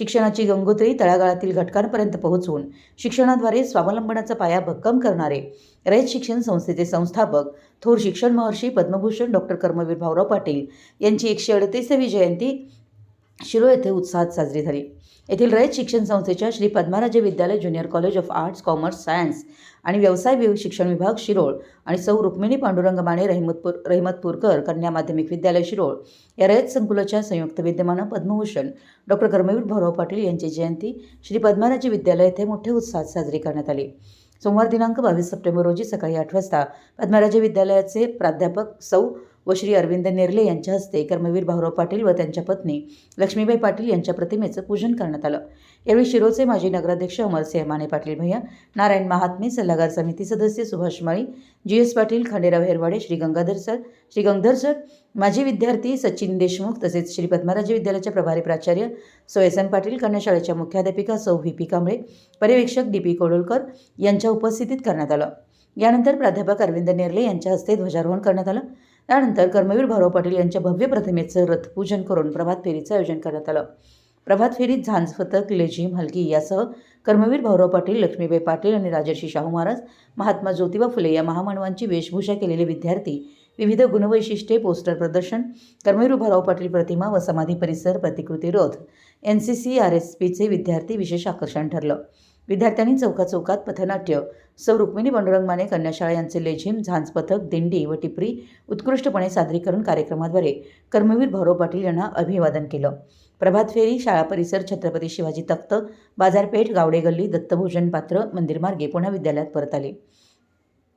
शिक्षणाची गंगोत्री तळागाळातील घटकांपर्यंत पोहोचवून शिक्षणाद्वारे स्वावलंबनाचा पाया भक्कम करणारे रयत शिक्षण संस्थेचे संस्थापक थोर शिक्षण महर्षी पद्मभूषण डॉक्टर कर्मवीर भाऊराव पाटील यांची एकशे अडतीसावी जयंती शिरोळ येथे उत्साहात साजरी झाली. येथील रयत शिक्षण संस्थेच्या Shri Padmaraje Vidyalaya junior college of arts commerce science आणि व्यवसाय वि- शिक्षण विभाग शिरोळ आणि सौ रुक्मिणी पांडुरंग माने रहिमतपूर रहिमतपूरकर कन्या माध्यमिक विद्यालय शिरोळ या रयत संकुलाच्या संयुक्त विद्यमानं पद्मभूषण डॉक्टर कर्मवीर भाऊराव पाटील यांची जयंती श्री पद्माराजे विद्यालय येथे मोठ्या उत्साहात साजरी करण्यात आली. सोमवार दिनांक बावीस सप्टेंबर रोजी सकाळी आठ वाजता पद्मराजे विद्यालयाचे प्राध्यापक सौ व श्री अरविंद नेर्ले यांच्या हस्ते कर्मवीर भाऊराव पाटील व त्यांच्या पत्नी लक्ष्मीबाई पाटील यांच्या प्रतिमेचं पूजन करण्यात आलं. यावेळी शिरोचे माजी नगराध्यक्ष अमरसिंह माने पाटील भैया नारायण महात्मे सल्लागार समिती सदस्य Subhash Mali G S Patil Khanderao Herwade Shri Gangadhar sir Shri Gangadhar sir माजी विद्यार्थी सचिन देशमुख तसेच श्री पद्मराजे विद्यालयाच्या प्रभारी प्राचार्य सोयसन एस एम पाटील कन्याशाळेच्या मुख्याध्यापिका सौ व्ही पी कांबळे पर्यवेक्षक डी पी कोडोलकर यांच्या उपस्थितीत करण्यात आलं. यानंतर प्राध्यापक अरविंद नेरले यांच्या हस्ते ध्वजारोहण करण्यात आलं. त्यानंतर कर्मवीर भाऊराव पाटील यांच्या भव्य प्रतिमेचं रथपूजन करून प्रभात फेरीचं आयोजन करण्यात आलं. प्रभात फेरीत झांज फतक लेझिम हलकी यासह कर्मवीर भाऊराव पाटील लक्ष्मीबाई पाटील आणि राजर्षी शाहू महाराज महात्मा ज्योतिबा फुले या महामानवांची वेशभूषा केलेले विद्यार्थी विविध गुणवैशिष्ट्ये पोस्टर प्रदर्शन कर्मवीर भाऊराव पाटील प्रतिमा व समाधी परिसर प्रतिकृती रथ N C C R S पीचे विद्यार्थी विशेष आकर्षण ठरलं. विद्यार्थ्यांनी चौकाचौकात चौकात पथनाट्य. सौ रुक्मिणी पांडुरंग माने कन्याशाळा यांचे लेझिम झांज पथक दिंडी व टिपरी उत्कृष्टपणे सादरीकरण कार्यक्रमाद्वारे कर्मवीर भाऊराव पाटील यांना अभिवादन केलं. प्रभात फेरी शाळा परिसर छत्रपती शिवाजी तख्त बाजारपेठ गावडे गल्ली दत्तभोजन पात्र मंदिरमार्गे पुन्हा विद्यालयात परत आले.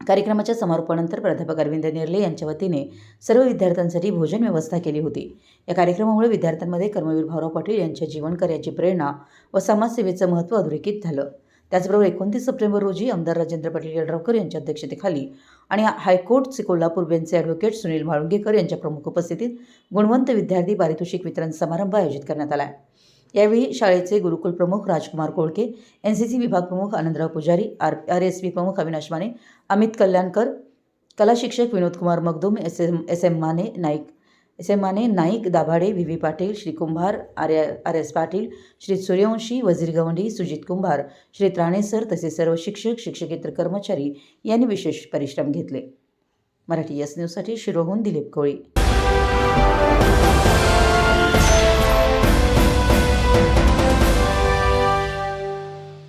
कार्यक्रमाच्या समारोपानंतर प्राध्यापक अरविंद नेर्ले यांच्या वतीने सर्व विद्यार्थ्यांसाठी भोजन व्यवस्था केली होती. या कार्यक्रमामुळे विद्यार्थ्यांमध्ये कर्मवीर भाऊराव पाटील यांच्या जीवनकार्याची प्रेरणा व समाजसेवेचं महत्त्व अधोरेखित झालं. त्याचबरोबर एकोणतीस सप्टेंबर रोजी आमदार राजेंद्र पाटील यड्रावकर यांच्या अध्यक्षतेखाली आणि हायकोर्ट कोल्हापूर बेंचचे ॲडव्होकेट सुनील म्हाळुंगेकर यांच्या प्रमुख उपस्थितीत गुणवंत विद्यार्थी पारितोषिक वितरण समारंभ आयोजित करण्यात आला आहे. यावेळी शाळेचे गुरुकुल प्रमुख Rajkumar Kolke N C C विभाग प्रमुख आनंदराव पुजारी आर आर एस पी प्रमुख अविनाश माने अमित कल्याणकर कला शिक्षक Vinodkumar Magdum S M S M Mane Naik S M Mane Naik Dabhade V V Patil Shri Kumbhar R R S Patil Shri Suryavanshi Wazir Gawandi Sujit Kumbhar Shri त्राणेसर तसेच सर्व शिक्षक शिक्षकेतर कर्मचारी यांनी विशेष परिश्रम घेतले. मराठी यस न्यूजसाठी शिरोहून दिलीप कोळी.